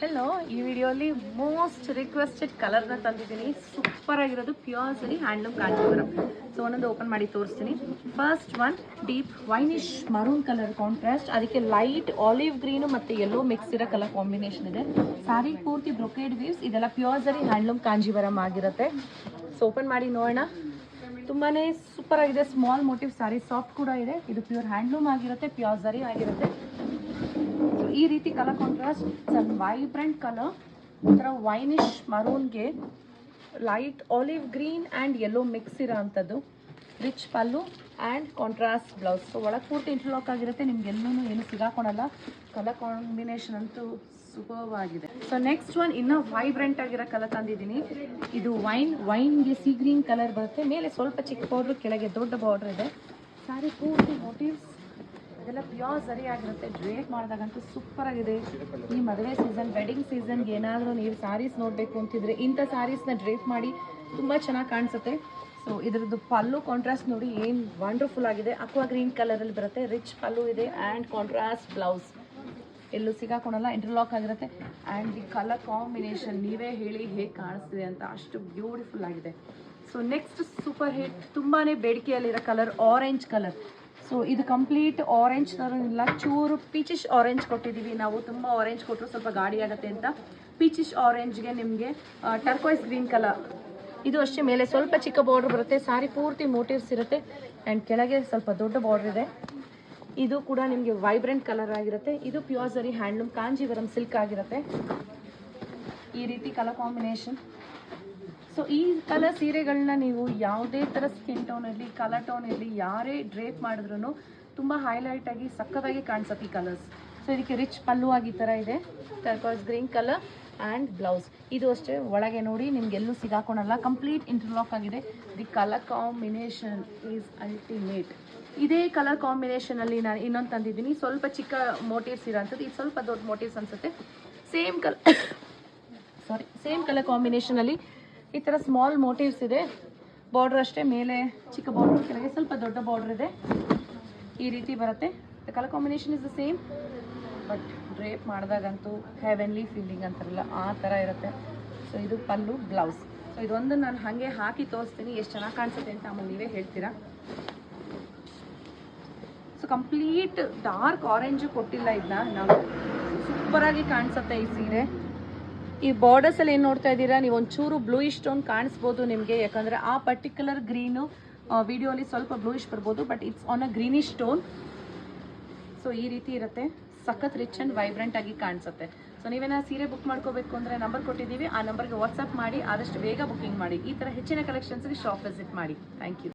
Hello ಈ ವಿಡಿಯೋಲಿ most requested ಕಲರ್ನ ತಂದಿದ್ದೀನಿ. ಸೂಪರ್ ಆಗಿರೋದು ಪ್ಯೂರ್ ಸರಿ ಹ್ಯಾಂಡ್ಲೂಮ್ ಕಾಂಜೀವರಂ ಸೊ ಒಂದೊಂದು ಓಪನ್ ಮಾಡಿ ತೋರಿಸ್ತೀನಿ. First one deep winish maroon colour contrast ಅದಕ್ಕೆ ಲೈಟ್ ಆಲಿವ್ ಗ್ರೀನು ಮತ್ತು ಎಲ್ಲೋ ಮಿಕ್ಸ್ ಇರೋ ಕಲರ್ ಕಾಂಬಿನೇಷನ್ ಇದೆ. ಸ್ಯಾರಿ ಪೂರ್ತಿ ಬ್ರೊಕೇಡ್ ವೀವ್ಸ್ ಇದೆಲ್ಲ ಪ್ಯೂರ್ ಸರಿ ಹ್ಯಾಂಡ್ಲೂಮ್ ಕಾಂಜೀವರಂ ಆಗಿರುತ್ತೆ. ಸೊ ಓಪನ್ ಮಾಡಿ ನೋಡೋಣ. ತುಂಬಾ ಸೂಪರ್ ಆಗಿದೆ. ಸ್ಮಾಲ್ ಮೋಟಿವ್ ಸ್ಯಾರಿ ಸಾಫ್ಟ್ ಕೂಡ ಇದೆ. ಇದು ಪ್ಯೂರ್ ಹ್ಯಾಂಡ್ಲೂಮ್ ಆಗಿರುತ್ತೆ ಪ್ಯೂರ್ ಸರಿ ಆಗಿರುತ್ತೆ. ಈ ರೀತಿ ಕಲರ್ ಕಾಂಟ್ರಾಸ್ಟ್ ಸ್ವಲ್ಪ ವೈಬ್ರೆಂಟ್ ಕಲರ್ ಒಂಥರ winish ಮರೂನ್ಗೆ light olive green and yellow mix ಇರೋ ಅಂಥದ್ದು rich pallu and contrast blouse so ಒಳಗೆ ಪೂರ್ತಿ ಇಂಟರ್ಲಾಕ್ ಆಗಿರುತ್ತೆ ನಿಮ್ಗೆ ಎಲ್ಲೂ ಏನು ಸಿಗಾಕೊಳಲ್ಲ. ಕಲರ್ ಕಾಂಬಿನೇಷನ್ ಅಂತೂ ಸುಖವಾಗಿದೆ ಸೊ ನೆಕ್ಸ್ಟ್ ಒನ್ ಇನ್ನೂ ವೈಬ್ರೆಂಟ್ ಆಗಿರೋ ಕಲರ್ ತಂದಿದ್ದೀನಿ. ಇದು ವೈನ್ ವೈನ್ಗೆ ಸಿ ಗ್ರೀನ್ ಕಲರ್ ಬರುತ್ತೆ. ಮೇಲೆ ಸ್ವಲ್ಪ ಚಿಕ್ಕ ಬಾರ್ಡ್ರ್ ಕೆಳಗೆ ದೊಡ್ಡ ಬಾರ್ಡ್ರ್ ಇದೆ. ಸ್ಯಾರಿ ಪೂರ್ತಿ ಮೋಟಿವ್ಸ್ ಇದೆಲ್ಲ ಪ್ಯೂರ್ ಸರಿ ಆಗಿರುತ್ತೆ. ಡ್ರೇಟ್ ಮಾಡಿದಾಗಂತೂ ಸೂಪರ್ ಆಗಿದೆ. ಈ ಮದುವೆ ಸೀಸನ್ ವೆಡ್ಡಿಂಗ್ ಸೀಸನ್ಗೆ ಏನಾದರೂ ನೀವು ಸ್ಯಾರೀಸ್ ನೋಡಬೇಕು ಅಂತಿದ್ರೆ ಇಂಥ ಸ್ಯಾರೀಸ್ನ ಡ್ರೇಪ್ ಮಾಡಿ ತುಂಬ ಚೆನ್ನಾಗಿ ಕಾಣಿಸುತ್ತೆ. ಸೊ ಇದರದ್ದು ಪಲ್ಲು ಕಾಂಟ್ರಾಸ್ಟ್ ನೋಡಿ ಏನು ವಂಡರ್ಫುಲ್ ಆಗಿದೆ. ಅಕ್ವಾ ಗ್ರೀನ್ ಕಲರಲ್ಲಿ ಬರುತ್ತೆ. ರಿಚ್ ಪಲ್ಲು ಇದೆ ಆ್ಯಂಡ್ ಕಾಂಟ್ರಾಸ್ಟ್ ಬ್ಲೌಸ್ ಎಲ್ಲೂ ಸಿಗಾಕೊಳಲ್ಲ ಇಂಟರ್ಲಾಕ್ ಆಗಿರುತ್ತೆ. ಆ್ಯಂಡ್ ದಿ ಕಲರ್ ಕಾಂಬಿನೇಷನ್ ನೀವೇ ಹೇಳಿ ಹೇಗೆ ಕಾಣಿಸ್ತಿದೆ ಅಂತ ಅಷ್ಟು ಬ್ಯೂಟಿಫುಲ್ ಆಗಿದೆ. ಸೊ ನೆಕ್ಸ್ಟ್ ಸೂಪರ್ ಹಿಟ್ ತುಂಬಾ ಬೇಡಿಕೆಯಲ್ಲಿರೋ ಕಲರ್ ಆರೆಂಜ್ ಕಲರ್ ಸೊ ಇದು ಕಂಪ್ಲೀಟ್ ಆರೆಂಜ್ ಥರ ಚೂರು ಪೀಚಿಶ್ ಆರೆಂಜ್ ಕೊಟ್ಟಿದ್ದೀವಿ ನಾವು. ತುಂಬ ಆರೆಂಜ್ ಕೊಟ್ಟರು ಸ್ವಲ್ಪ ಗಾಡಿ ಆಗುತ್ತೆ ಅಂತ. ಪೀಚಿಶ್ ಆರೆಂಜ್ಗೆ ನಿಮಗೆ ಟರ್ಕೋಯ್ಸ್ ಗ್ರೀನ್ ಕಲರ್ ಇದು ಅಷ್ಟೇ, ಮೇಲೆ ಸ್ವಲ್ಪ ಚಿಕ್ಕ ಬಾರ್ಡ್ರ್ ಬರುತ್ತೆ. ಸಾರಿ ಪೂರ್ತಿ ಮೋಟಿವ್ಸ್ ಇರುತ್ತೆ. ಆ್ಯಂಡ್ ಕೆಳಗೆ ಸ್ವಲ್ಪ ದೊಡ್ಡ ಬಾರ್ಡ್ರ್ ಇದೆ. ಇದು ಕೂಡ ನಿಮಗೆ ವೈಬ್ರೆಂಟ್ ಕಲರ್ ಆಗಿರುತ್ತೆ. ಇದು ಪ್ಯೂರ್ ಸರಿ ಹ್ಯಾಂಡ್ಲೂಮ್ ಕಾಂಜೀವರಂ ಸಿಲ್ಕ್ ಆಗಿರುತ್ತೆ. ಈ ರೀತಿ ಕಲರ್ ಕಾಂಬಿನೇಷನ್ ಸೊ ಈ ಕಲರ್ ಸೀರೆಗಳನ್ನ ನೀವು ಯಾವುದೇ ಥರ ಸ್ಕಿನ್ ಟೋನ್ ಇರಲಿ ಕಲರ್ ಟೋನ್ ಇರಲಿ ಯಾರೇ ಡ್ರೇಪ್ ಮಾಡಿದ್ರು ತುಂಬ ಹೈಲೈಟ್ ಆಗಿ ಸಕ್ಕತ್ತಾಗಿ ಕಾಣಿಸುತ್ತೆ ಈ ಕಲರ್ಸ್ ಸೊ ಇದಕ್ಕೆ ರಿಚ್ ಪಲ್ಲು ಆಗಿ ತರ ಥರ ಇದೆ. Turquoise green colour and blouse ಇದು ಅಷ್ಟೇ ಒಳಗೆ ನೋಡಿ ನಿಮ್ಗೆ ಎಲ್ಲೂ ಸಿಗಾಕೊಳಲ್ಲ. ಕಂಪ್ಲೀಟ್ ಇಂಟರ್ಲಾಕ್ ಆಗಿದೆ. The colour combination is ultimate ಇದೇ ಕಲರ್ ಕಾಂಬಿನೇಷನಲ್ಲಿ ನಾನು ಇನ್ನೊಂದು ತಂದಿದ್ದೀನಿ. ಸ್ವಲ್ಪ ಚಿಕ್ಕ ಮೋಟಿವ್ಸ್ ಇರೋಂಥದ್ದು. ಇದು ಸ್ವಲ್ಪ ದೊಡ್ಡ ಮೋಟಿವ್ಸ್ ಅನಿಸುತ್ತೆ. Same colour sari same colour ಕಾಂಬಿನೇಷನಲ್ಲಿ ಈ ಥರ ಸ್ಮಾಲ್ ಮೋಟಿವ್ಸ್ ಇದೆ. ಬಾರ್ಡ್ರ್ ಅಷ್ಟೇ, ಮೇಲೆ ಚಿಕ್ಕ ಬಾರ್ಡ್ರ್ ಕೆಳಗೆ ಸ್ವಲ್ಪ ದೊಡ್ಡ ಬಾರ್ಡ್ರ್ ಇದೆ. ಈ ರೀತಿ ಬರುತ್ತೆ. Colour combination is the same but drape ಮಾಡಿದಾಗಂತೂ heavenly feeling ಅಂತಾರಲ್ಲ, ಆ ಥರ ಇರುತ್ತೆ. ಸೊ ಇದು ಪಲ್ಲು ಬ್ಲೌಸ್ ಸೊ ಇದೊಂದು ನಾನು ಹಾಗೆ ಹಾಕಿ ತೋರಿಸ್ತೀನಿ, ಎಷ್ಟು ಚೆನ್ನಾಗಿ ಕಾಣಿಸುತ್ತೆ ಅಂತ ಆಮೇಲೆ ನೀವೇ ಹೇಳ್ತೀರಾ? ಸೊ ಕಂಪ್ಲೀಟ್ ಡಾರ್ಕ್ ಆರೆಂಜು ಕೊಟ್ಟಿಲ್ಲ ಇದನ್ನ ನಾವು ಸೂಪರಾಗಿ ಕಾಣಿಸುತ್ತೆ ಈ ಸೀರೆ. ಈ ಬಾರ್ಡರ್ಸ್ ಅಲ್ಲಿ ಏನು ನೋಡ್ತಾ ಇದ್ದೀರಾ? ನೀವು ಒಂಚೂರು ಬ್ಲೂಯಿಶ್ ಟೋನ್ ಕಾಣಿಸ್ಬೋದು ನಿಮಗೆ. ಯಾಕಂದರೆ ಆ ಪರ್ಟಿಕ್ಯುಲರ್ ಗ್ರೀನು ಅಲ್ಲಿ ಸ್ವಲ್ಪ ಬ್ಲೂಯಿಶ್ ಬರ್ಬೋದು but it's on a greenish stone so ಈ ರೀತಿ ಇರುತ್ತೆ. ಸಖತ್ ರಿಚ್ ಆ್ಯಂಡ್ ವೈಬ್ರೆಂಟ್ ಆಗಿ ಕಾಣಿಸುತ್ತೆ. ಸೊ ನೀವೇನ ಸೀರೆ ಬುಕ್ ಮಾಡ್ಕೋಬೇಕು ಅಂದರೆ ನಂಬರ್ ಕೊಟ್ಟಿದ್ದೀವಿ. ಆ ನಂಬರ್ಗೆ ವಾಟ್ಸಪ್ ಮಾಡಿ, ಆದಷ್ಟು ಬೇಗ ಬುಕಿಂಗ್ ಮಾಡಿ. ಈ ಥರ ಹೆಚ್ಚಿನ ಕಲೆಕ್ಷನ್ಸ್ಗೆ ಶಾಪ್ ವಿಸಿಟ್ ಮಾಡಿ. Thank you